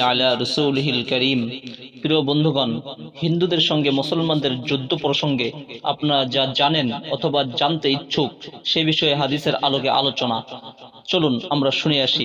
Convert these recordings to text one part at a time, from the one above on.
আলা প্রিয় বন্ধুগণ, হিন্দুদের সঙ্গে মুসলমানদের যুদ্ধ প্রসঙ্গে আপনারা যা জানেন অথবা জানতে ইচ্ছুক, সে বিষয়ে হাদিসের আলোকে আলোচনা। চলুন আমরা শুনে আসি।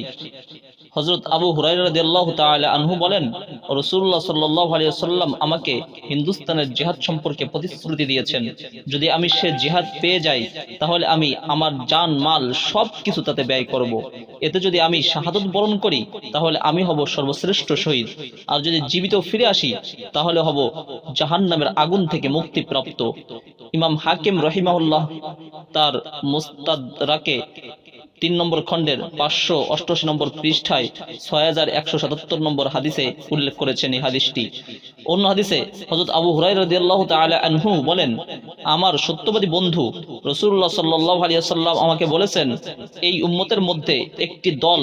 হজরত আবু হুরাইরাদিয়াল্লাহু তাআলা আনহু বলেন, রাসূলুল্লাহ সাল্লাল্লাহু আলাইহি ওয়াসাল্লাম আমাকে হিন্দুস্তানের জিহাদ সম্পর্কে প্রতিশ্রুতি দিয়েছেন। যদি আমি সে জিহাদ পেয়ে যাই, তাহলে আমি আমার জান, মাল সব কিছু তাতে ব্যয় করব। এতে যদি আমি শাহাদত বরণ করি, তাহলে আমি হব সর্বশ্রেষ্ঠ শহীদ। আর যদি জীবিত ফিরে আসি, তাহলে হব জাহান্নামের আগুন থেকে মুক্তিপ্রাপ্ত। ইমাম হাকিম রহিমাহুল্লাহ তার মুস্তাদরাকে তিন নম্বর খণ্ডের পাঁচশো অষ্টআশি নম্বর পৃষ্ঠায় ছয় হাজার একশো সাতাত্তর নম্বর হাদিসে উল্লেখ করেছেন এই হাদিসটি। অন্য হাদিসে হজরত আবু হুরাই রদিয়াল্লাহ তালা আনহু বলেন, আমার সত্যবাদী বন্ধু রসুল্লাহ সাল্লাহ আলিয়াল্লাম আমাকে বলেছেন, এই উম্মতের মধ্যে একটি দল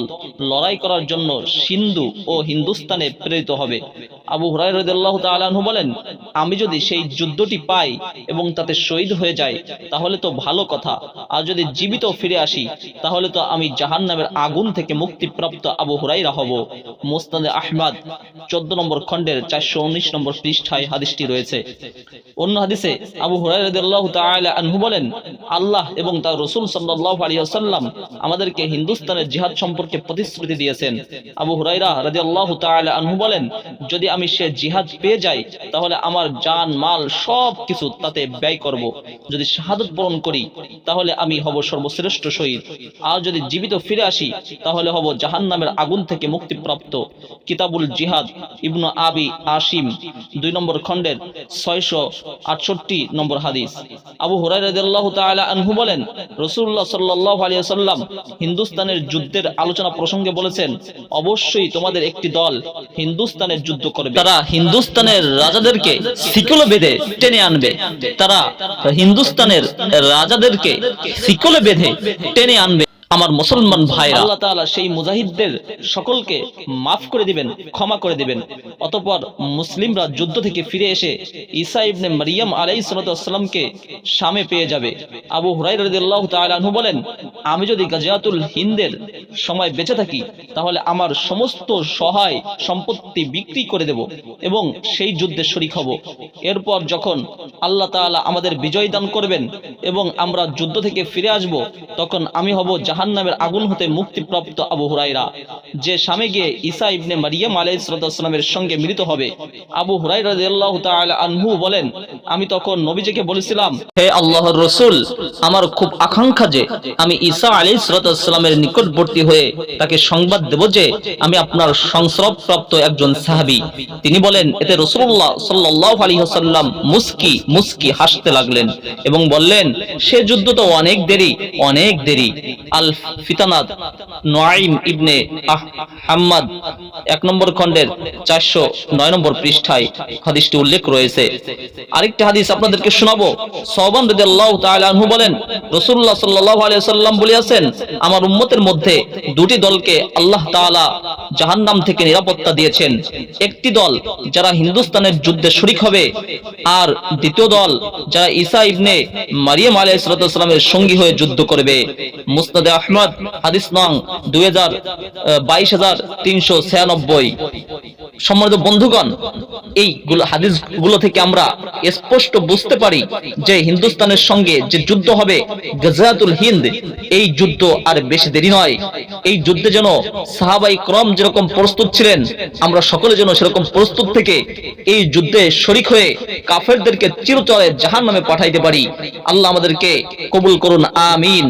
লড়াই করার জন্য সিন্ধু ও হিন্দুস্তানে প্রেরিত হবে। আবু হুরাই রদিয়াল্লাহ তালাহু বলেন আমি যদি সেই যুদ্ধটি পাই এবং তাতে শহীদ হয়ে যাই, তাহলে তো ভালো কথা। আর যদি জীবিত ফিরে আসি, তাহলে তো আমি জাহান নামের আগুন থেকে মুক্তিপ্রাপ্ত আবু হুরাইরা হব। মোস্তাদে আহমদ, চোদ্দ নম্বর খণ্ডের চারশো উনিশ নম্বর পৃষ্ঠায় হাদিসটি রয়েছে। অন্য হাদিসে আবু হুরাই রাদিয়াল্লাহু আনহু বলেন, আল্লাহ এবং তার রাসূল সাল্লাল্লাহু আলাইহি ওয়াসাল্লাম আমাদেরকে হিন্দুস্তানের জিহাদ সম্পর্কে প্রতিশ্রুতি দিয়েছেন। আবু হুরাইরা রাদিয়াল্লাহু তাআলা আনহু বলেন, যদি আমি সে জিহাদ পেয়ে যাই, তাহলে আমার জান, মাল সব কিছু তাতে ব্যয় করব। যদি শাহাদত বরণ করি, তাহলে আমি হব সর্বশ্রেষ্ঠ শহীদ। আর যদি জীবিত ফিরে আসি, তাহলে হব জাহান্নামের আগুন থেকে মুক্তিপ্রাপ্ত। কিতাবুল জিহাদ, ইবনু আবি আশিম দুই নম্বর খণ্ডের ছয়শো আটষট্টি নম্বর হাদিস। আবু হুরাই রাদিয়াল্লাহু আনহু বলেন, রাসূলুল্লাহ সাল্লাল্লাহু আলাইহি ওয়াসাল্লাম হিন্দুস্তানের যুদ্ধের আলোচনা প্রসঙ্গে বলেছেন, অবশ্যই তোমাদের একটি দল হিন্দুস্তানের যুদ্ধ করবে। তারা হিন্দুস্তানের রাজাদেরকে শিকলে বেঁধে টেনে আনবে। তারা হিন্দুস্তানের রাজাদেরকে বেঁধে টেনে আনবে। আমার মুসলমান ভাই আল্লাহ তাআলা সেই মুজাহিদদের সকলকে মাফ করে দিবেন, ক্ষমা করে দিবেন। অতঃপর মুসলিমরা যুদ্ধ থেকে ফিরে এসে ঈসা ইবনে মারিয়াম আলাইহিস সালামকে শামে পেয়ে যাবে। আবু হুরায়রা রাদিয়াল্লাহু তাআলা বলেন, আমি যদি গাজিয়াতুল হিন্দের সময় বেঁচে থাকি, তাহলে আমার সমস্ত সহায় সম্পত্তি বিক্রি করে দেব এবং সেই যুদ্ধে শরিক হব। এরপর যখন আল্লাহ তাআলা আমাদের বিজয় দান করবেন এবং আমরা যুদ্ধ থেকে ফিরে আসব, তখন আমি হব জাহান্নামের আগুন হতে মুক্তিপ্রাপ্ত আবু হুরাইরা যে স্বামী গিয়ে ঈসা ইবনে মারিয়াম আলাইহিসসালামের সঙ্গে মিলিত হবে। আবু হুরাইরা তাআলা আনহু বলেন, আমি তখন নবীজিকে বলেছিলাম, হে আল্লাহর রাসূল, আমার খুব আকাঙ্ক্ষা যে আমি ঈসা আলাইহিসসালামের নিকটবর্তী হয়ে তাকে সংবাদ দেব যে আমি আপনার সংস্রবপ্রাপ্ত একজন সাহাবী। তিনি বলেন, এতে রাসূলুল্লাহ সাল্লাল্লাহু আলাইহি ওয়াসাল্লাম মুস্কি মুস্কি হাসতে লাগলেন এবং বললেন, সে যুদ্ধ তো অনেক দেরি অনেক দেরি। আল ফিতানাত নোয়াইম ইবনে হাম্মাদ এক নম্বর খণ্ডের চারশো নয় নম্বর পৃষ্ঠায় হাদিসটি উল্লেখ রয়েছে। আরেকটি হাদিস আপনাদেরকে শোনাবো। সহবান রাদিয়াল্লাহু তাআলা বলেন, রাসূলুল্লাহ সাল্লাল্লাহু আলাইহি সাল্লাম বলিয়াছেন, আমার উম্মতের মধ্যে দুটি দলকে আল্লাহ তাআলা জাহান্নাম থেকে নিরাপত্তা দিয়েছেন। একটি দল যারা হিন্দুস্তানের যুদ্ধে শরিক হবে আর দ্বিতীয় দল যারা ঈসা ইবনে মারিয়াম আলাইহিস সালামের সঙ্গী হয়ে যুদ্ধ করবে। মুসনাদে আহমদ, হাদিস নং দুই হাজার বাইশ হাজার তিনশো ছিয়ানব্বই। সম্মানিত বন্ধুগণ এই হাদিসগুলো থেকে আমরা স্পষ্ট বুঝতে পারি যে হিন্দুস্তানের সঙ্গে যে যুদ্ধ হবে গজাতুল হিন্দ, এই যুদ্ধ আর বেশি দেরি নয়। এই যুদ্ধে যেন সাহাবাই ক্রম যেরকম প্রস্তুত ছিলেন, আমরা সকলে যেন সেরকম প্রস্তুত থেকে এই যুদ্ধে শরিক হয়ে কাফেরদেরকে চিরতরে জাহান নামে পাঠাইতে পারি। আল্লাহ আমাদেরকে কবুল করুন, আমিন।